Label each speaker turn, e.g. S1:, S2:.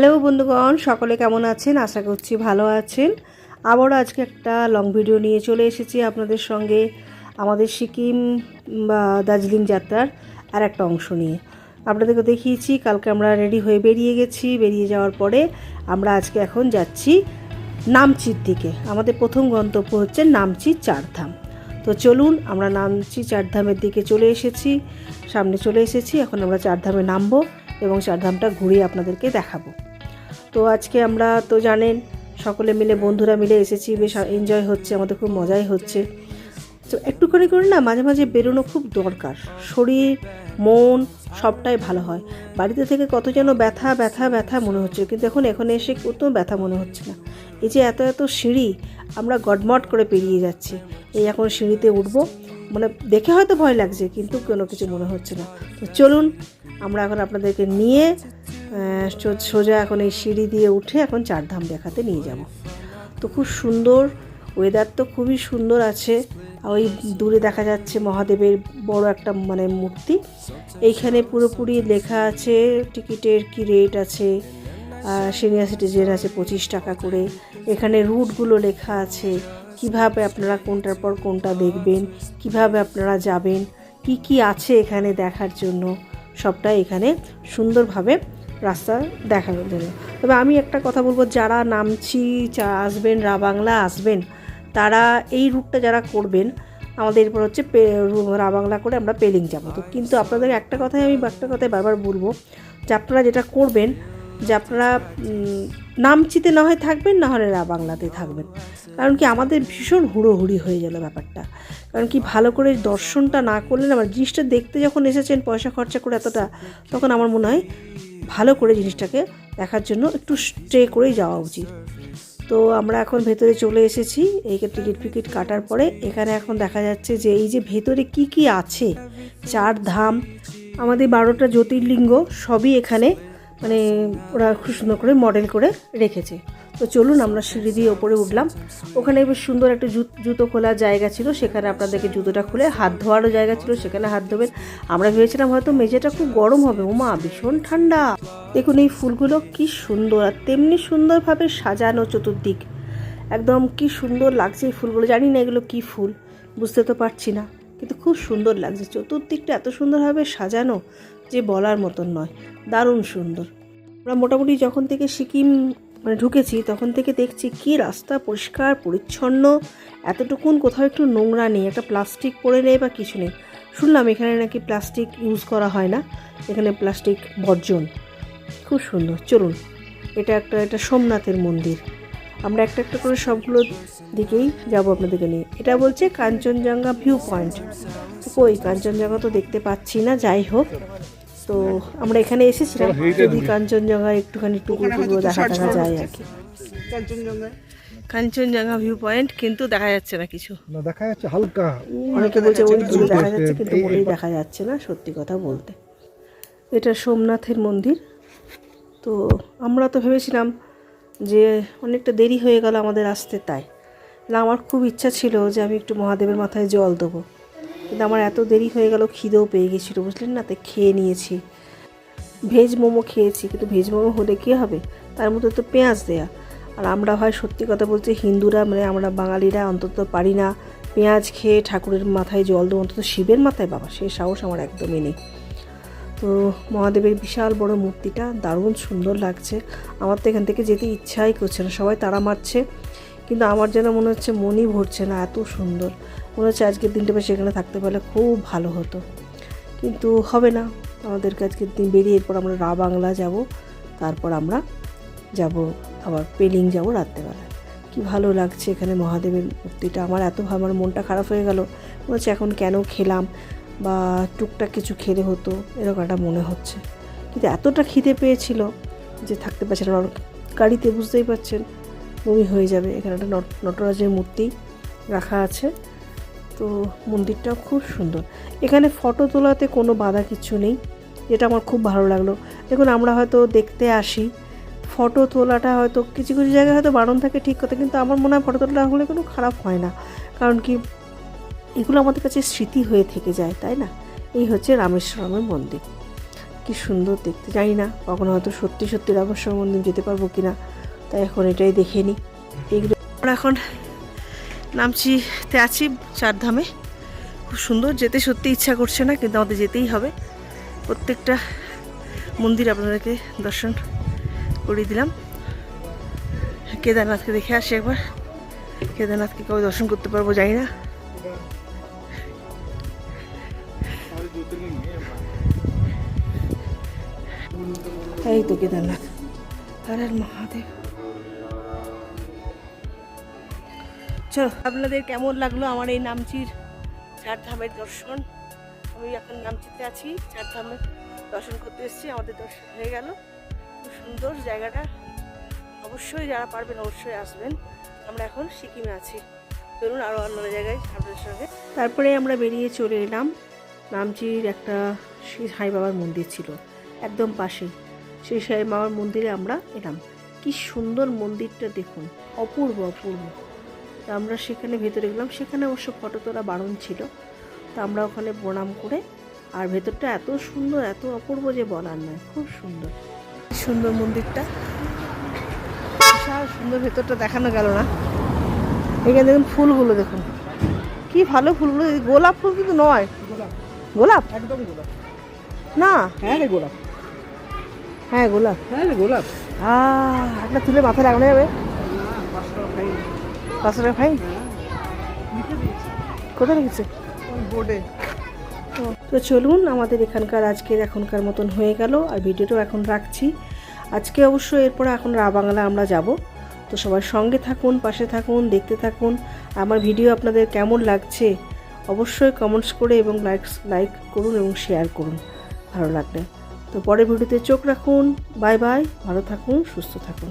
S1: Hello বন্ধুগণ, সকলে কেমন আছেন? আশা করছি ভালো আছেন। আবারও আজকে একটা লং ভিডিও নিয়ে চলে এসেছি আপনাদের সঙ্গে। আমাদের সিকিম বা দার্জিলিং যাত্রার আর একটা অংশ নিয়ে। আপনাদেরকে দেখিয়েছি, কালকে আমরা রেডি হয়ে বেরিয়ে গেছি। বেরিয়ে যাওয়ার পরে আমরা আজকে এখন যাচ্ছি নামচির দিকে। আমাদের প্রথম গন্তব্য হচ্ছে নামচি চারধাম। তো চলুন, আমরা নামচি চারধামের দিকে চলে এসেছি। সামনে চলে এসেছি, এখন আমরা চারধামে নামবো এবং চারধামটা ঘুরিয়ে আপনাদেরকে দেখাবো। তো আজকে আমরা তো জানেন, সকলে মিলে, বন্ধুরা মিলে এসেছি, বেশ এনজয় হচ্ছে, আমাদের খুব মজাই হচ্ছে। তো একটুখানি করে না, মাঝে মাঝে বেরোনো খুব দরকার। শরীর, মন, সবটাই ভালো হয়। বাড়িতে থেকে কত যেন ব্যথা ব্যথা ব্যথা মনে হচ্ছে, কিন্তু এখন, এখানে এসে কত ব্যথা মনে হচ্ছে না। এই যে এত এত সিঁড়ি, আমরা গডমট করে পেরিয়ে যাচ্ছি। এই এখন সিঁড়িতে উঠবো মানে দেখে হয়তো ভয় লাগছে, কিন্তু কোনো কিছু মনে হচ্ছে না। তো চলুন, আমরা এখন আপনাদেরকে নিয়ে সোজা এখন এই সিঁড়ি দিয়ে উঠে এখন চারধাম দেখাতে নিয়ে যাব। তো খুব সুন্দর ওয়েদার তো খুবই সুন্দর আছে। ওই দূরে দেখা যাচ্ছে মহাদেবের বড় একটা মানে মূর্তি। এইখানে পুরোপুরি লেখা আছে, টিকিটের কি রেট আছে সিনিয়র সিটিজেন আছে পঁচিশ টাকা করে। এখানে রুটগুলো লেখা আছে, কীভাবে আপনারা কোনটার পর কোনটা দেখবেন, কীভাবে আপনারা যাবেন, কি কি আছে এখানে দেখার জন্য। সবটাই এখানে সুন্দরভাবে রাস্তা দেখানোর জন্য তবে আমি একটা কথা বলব যারা নামছি চা আসবেন রা বাংলা আসবেন তারা এই রুটটা যারা করবেন আমাদের এরপর হচ্ছে রু- বাংলা করে আমরা পেলিং যাব। তো কিন্তু আপনাদের একটা কথাই আমি একটা কথাই বারবার বলব যে আপনারা যেটা করবেন যে আপনারা নামচিতে না হয় থাকবেন না হলে রা বাংলাতে থাকবেন। কারণ কি আমাদের ভীষণ হুড়োহুড়ি হয়ে গেল ব্যাপারটা। কারণ কি ভালো করে দর্শনটা না করলে না আমার জিনিসটা দেখতে যখন এসেছেন পয়সা খরচা করে এতটা তখন আমার মনে হয় ভালো করে জিনিসটাকে দেখার জন্য একটু স্টে করেই যাওয়া উচিত। তো আমরা এখন ভেতরে চলে এসেছি। এই টিকিট ফিকিট কাটার পরে এখানে এখন দেখা যাচ্ছে যে এই যে ভেতরে কি কি আছে, চার ধাম, আমাদের বারোটা জ্যোতির্লিঙ্গ সবই এখানে মানে ওরা খুব সুন্দর করে মডেল করে রেখেছে। তো চলুন আমরা সিঁড়ি দিয়ে ওপরে উঠলাম। ওখানে বেশ সুন্দর একটা জুতো খোলার জায়গা ছিল। সেখানে আপনাদেরকে জুতোটা খুলে হাত ধোয়ারও জায়গা ছিল, সেখানে হাত ধোবেন। আমরা ভেবেছিলাম হয়তো মেঝেটা খুব গরম হবে। ওমা ভীষণ ঠান্ডা। দেখুন এই ফুলগুলো কি সুন্দর আর তেমনি সুন্দরভাবে সাজানো চতুর্দিক। একদম কি সুন্দর লাগছে এই ফুলগুলো। জানি না এগুলো কি ফুল, বুঝতে তো পারছি না। কিন্তু খুব সুন্দর লাগছে। চতুর্দিকটা এত সুন্দরভাবে সাজানো যে বলার মতন নয়। দারুণ সুন্দর। আমরা মোটামুটি যখন থেকে সিকিম মানে ঢুকেছি, তখন থেকে দেখছি কি রাস্তা পরিষ্কার, পরিচ্ছন্ন। এতটুকুন কোথাও একটু নোংরা নেই, একটা প্লাস্টিক পড়ে নেই বা কিছু নেই। শুনলাম এখানে নাকি প্লাস্টিক ইউজ করা হয় না, এখানে প্লাস্টিক বর্জন। খুব সুন্দর, চলুন। এটা একটা, এটা সোমনাথের মন্দির। আমরা একটা একটা করে সবগুলো দিকেই যাব আপনাদেরকে নিয়ে। এটা বলছে কাঞ্চনজঙ্ঘা ভিউ পয়েন্ট কই কাঞ্চনজঙ্ঘা তো দেখতে পাচ্ছি না, যাই হোক। তো আমরা এখানে এসেছিলাম যদি কাঞ্চনজঙ্ঘা একটুখানি টুকরো টুকরো দেখা দেখা যায় আর কি। কাঞ্চনজঙ্ঘা ভিউ পয়েন্ট কিন্তু দেখা যাচ্ছে না কিছু।
S2: না দেখা যাচ্ছে হালকা।
S1: অনেকে বলছে ওই দূরে দেখা যাচ্ছে কিন্তু মোটেই দেখা যাচ্ছে না সত্যি কথা বলতে। এটা সোমনাথের মন্দির। তো আমরা তো ভেবেছিলাম যে অনেকটা দেরি হয়ে গেল আমাদের আসতে তাই। না আমার খুব ইচ্ছা ছিল যে আমি একটু মহাদেবের মাথায় জল দেবো। কিন্তু আমার এত দেরি হয়ে গেল, খিদেও পেয়ে গেছিল, বুঝলেন না? তাই খেয়ে নিয়েছি। ভেজ মোমো খেয়েছি, কিন্তু ভেজ মোমো হলে কী হবে? তার মধ্যে তো পেঁয়াজ দেয়া। আর আমরা হয় সত্যি কথা বলছি হিন্দুরা মানে আমরা বাঙালিরা অন্তত পারি না পেঁয়াজ খেয়ে ঠাকুরের মাথায় জল দেবো অন্তত শিবের মাথায় বাবা, সে সাহস আমার একদমই নেই। তো মহাদেবের বিশাল বড় মূর্তিটা দারুণ সুন্দর লাগছে। আমার তো এখান থেকে যেতে ইচ্ছাই করছে না। সবাই তারা মারছে। কিন্তু আমার যেন মনে হচ্ছে মনই ভরছে না, এত সুন্দর। মনে হচ্ছে আজকের দিনটা বেশ এখানে থাকতে পারলে খুব ভালো হতো। কিন্তু হবে না, আমাদেরকে আজকের দিন বেরিয়ে এরপর আমরা রা বাংলা যাব, তারপর আমরা যাব, আবার পেলিং যাব রাত্রেবেলায় কি ভালো লাগছে এখানে মহাদেবের মূর্তিটা, আমার এত আমার মনটা খারাপ হয়ে গেল। মনে হচ্ছে এখন কেন খেলাম বা টুকটাক কিছু খেলে হতো, এরকম একটা মনে হচ্ছে। কিন্তু এতটা খিদে পেয়েছিল যে থাকতে পারছে না আর গাড়িতে বুঝতেই পারছেন বমি হয়ে যাবে। এখানে একটা নট- নটরাজের মূর্তি রাখা আছে। তো মন্দিরটাও খুব সুন্দর। এখানে ফটো তোলাতে কোনো বাধা কিছু নেই। যেটা আমার খুব ভালো লাগল। দেখুন, আমরা হয়তো দেখতে আসি। ফটো তোলাটা হয়তো কিছু কিছু জায়গায় হয়তো বারণ থাকে ঠিক কথা, কিন্তু আমার মনে হয় ফটো তোলা হলে কোনো খারাপ হয় না। কারণ কি, এগুলো আমাদের কাছে স্মৃতি হয়ে থেকে যায়, তাই না? এই হচ্ছে রামেশ্বরমের মন্দির। কি সুন্দর দেখতে। জানি না কখনো হয়তো সত্যি সত্যি রামেশ্বর মন্দির যেতে পারব কিনা। তাই এখন এটাই দেখে নিই এগুলো আমরা এখন নামছি, তে আছি চারধামে। খুব সুন্দর, যেতে সত্যি ইচ্ছা করছে না, কিন্তু আমাদের যেতেই হবে। প্রত্যেকটা মন্দির আপনাদেরকে দর্শন করিয়ে দিলাম। কেদারনাথকে দেখে আসি একবার। কেদারনাথকে কবে দর্শন করতে পারব জানি না। এই তো কেদারনাথ। আর মহাদেব। চলো আপনাদের কেমন লাগল আমার এই নামচির চার ধামের দর্শন? আমি এখন নামচিতে আছি চার ধামের দর্শন করতে এসেছি, আমাদের দর্শন হয়ে গেল। খুব সুন্দর জায়গাটা। অবশ্যই যারা পারবেন অবশ্যই আসবেন। আমরা এখন সিকিমে আছি। চলুন আরও অন্য জায়গায় আপনাদের সঙ্গে। তারপরে আমরা বেরিয়ে চলে এলাম। নামচির একটা শ্রী সাই বাবার মন্দির ছিল, একদম পাশে সেই সাই বাবার মন্দিরে আমরা এলাম। কি সুন্দর মন্দিরটা দেখুন, অপূর্ব অপূর্ব। তা আমরা সেখানে ভেতরে গেলাম। সেখানে অবশ্য ফটো তোলা বারণ ছিল। তা আমরা ওখানে প্রণাম করে আর ভেতরটা এত সুন্দর এত অপূর্ব যে বলার নয় খুব সুন্দর। সুন্দর মন্দিরটা। বিশাল সুন্দর ভেতরটা দেখানো গেল না। এখানে দেখুন ফুলগুলো দেখুন। কি ভালো ফুলগুলো এই গোলাপ ফুল কিন্তু নয়। গোলাপ?
S2: একদম গোলাপ।
S1: না?
S2: হ্যাঁ রে গোলাপ।
S1: হ্যাঁ গোলাপ।
S2: হ্যাঁ রে গোলাপ।
S1: আহ একটা তুলে মাথায় লাগানো যাবে। পাঁচশো টাকা ফাইন কোথায় রেখেছে?
S2: বোর্ডে।
S1: তো চলুন আমাদের এখানকার আজকের এখনকার মতন হয়ে গেল আর ভিডিওটাও এখন রাখছি। আজকে অবশ্য এরপরে এখন রা বাংলা আমরা যাব। তো সবাই সঙ্গে থাকুন পাশে থাকুন দেখতে থাকুন। আমার ভিডিও আপনাদের কেমন লাগছে অবশ্যই কমেন্টস করে এবং লাইক লাইক করুন এবং শেয়ার করুন। ভালো লাগলে। তো পরের ভিডিওতে চোখ রাখুন। বাই বাই ভালো থাকুন সুস্থ থাকুন।